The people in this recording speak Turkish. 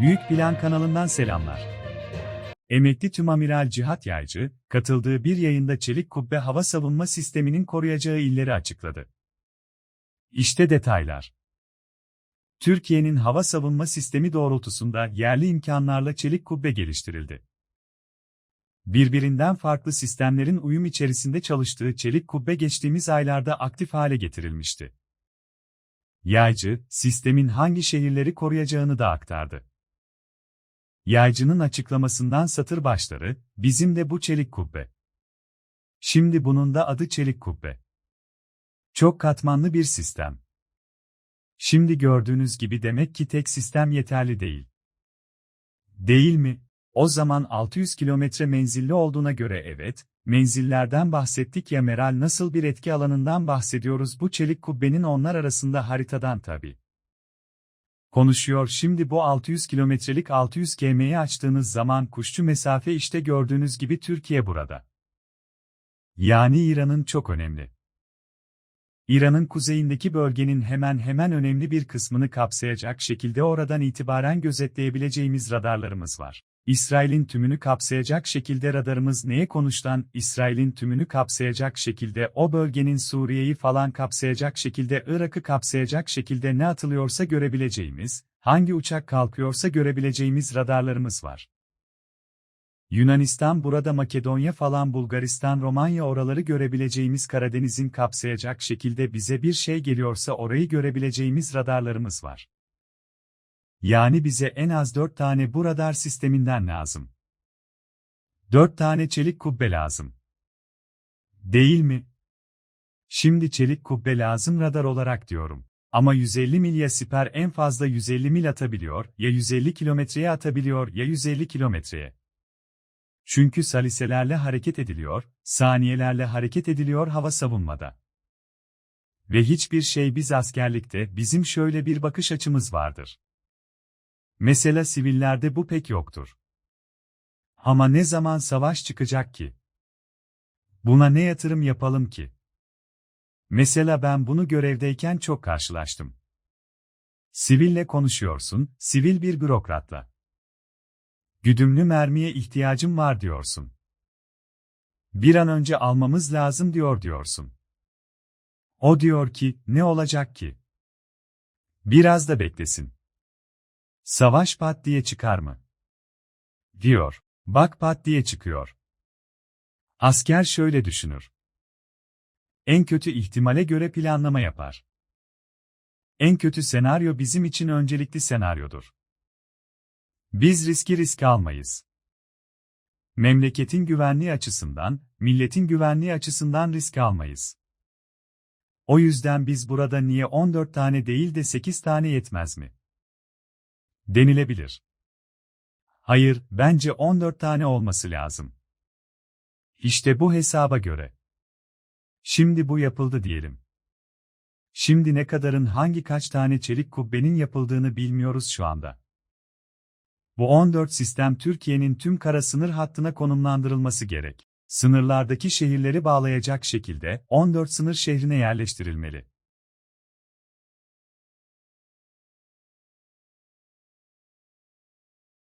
Büyük Plan kanalından selamlar. Emekli Tümamiral Cihat Yaycı, katıldığı bir yayında çelik kubbe hava savunma sisteminin koruyacağı illeri açıkladı. İşte detaylar. Türkiye'nin hava savunma sistemi doğrultusunda yerli imkanlarla çelik kubbe geliştirildi. Birbirinden farklı sistemlerin uyum içerisinde çalıştığı çelik kubbe geçtiğimiz aylarda aktif hale getirilmişti. Yaycı, sistemin hangi şehirleri koruyacağını da aktardı. Yaycının açıklamasından satır başları, bizim de bu çelik kubbe. Şimdi bunun da adı çelik kubbe. Çok katmanlı bir sistem. Şimdi gördüğünüz gibi demek ki tek sistem yeterli değil. Değil mi? O zaman 600 kilometre menzilli olduğuna göre evet, menzillerden bahsettik ya Meral nasıl bir etki alanından bahsediyoruz bu çelik kubbenin onlar arasında haritadan tabi. Konuşuyor şimdi bu 600 kilometrelik 600 km'yi açtığınız zaman kuşçu mesafe işte gördüğünüz gibi Türkiye burada. Yani İran'ın çok önemli. İran'ın kuzeyindeki bölgenin hemen hemen önemli bir kısmını kapsayacak şekilde oradan itibaren gözetleyebileceğimiz radarlarımız var. İsrail'in tümünü kapsayacak şekilde radarımız neye konuştan, İsrail'in tümünü kapsayacak şekilde o bölgenin Suriye'yi falan kapsayacak şekilde Irak'ı kapsayacak şekilde ne atılıyorsa görebileceğimiz, hangi uçak kalkıyorsa görebileceğimiz radarlarımız var. Yunanistan burada Makedonya falan Bulgaristan Romanya oraları görebileceğimiz Karadeniz'in kapsayacak şekilde bize bir şey geliyorsa orayı görebileceğimiz radarlarımız var. Yani bize en az 4 tane bu radar sisteminden lazım. 4 tane çelik kubbe lazım. Değil mi? Şimdi çelik kubbe lazım radar olarak diyorum. Ama 150 mil ya siper en fazla 150 mil atabiliyor, ya 150 kilometreye atabiliyor ya 150 kilometreye. Çünkü saliselerle hareket ediliyor, saniyelerle hareket ediliyor hava savunmada. Ve hiçbir şey biz askerlikte bizim şöyle bir bakış açımız vardır. Mesela sivillerde bu pek yoktur. Ama ne zaman savaş çıkacak ki? Buna ne yatırım yapalım ki? Mesela ben bunu görevdeyken çok karşılaştım. Siville konuşuyorsun, sivil bir bürokratla. Güdümlü mermiye ihtiyacım var diyorsun. Bir an önce almamız lazım diyor diyorsun. O diyor ki, ne olacak ki? Biraz da beklesin. Savaş pat diye çıkar mı? Diyor. Bak pat diye çıkıyor. Asker şöyle düşünür. En kötü ihtimale göre planlama yapar. En kötü senaryo bizim için öncelikli senaryodur. Biz riski risk almayız. Memleketin güvenliği açısından, milletin güvenliği açısından risk almayız. O yüzden biz burada niye 14 tane değil de 8 tane yetmez mi? Denilebilir. Hayır, bence 14 tane olması lazım. İşte bu hesaba göre. Şimdi bu yapıldı diyelim. Şimdi ne kadarın hangi kaç tane çelik kubbenin yapıldığını bilmiyoruz şu anda. Bu 14 sistem Türkiye'nin tüm kara sınır hattına konumlandırılması gerek. Sınırlardaki şehirleri bağlayacak şekilde 14 sınır şehrine yerleştirilmeli.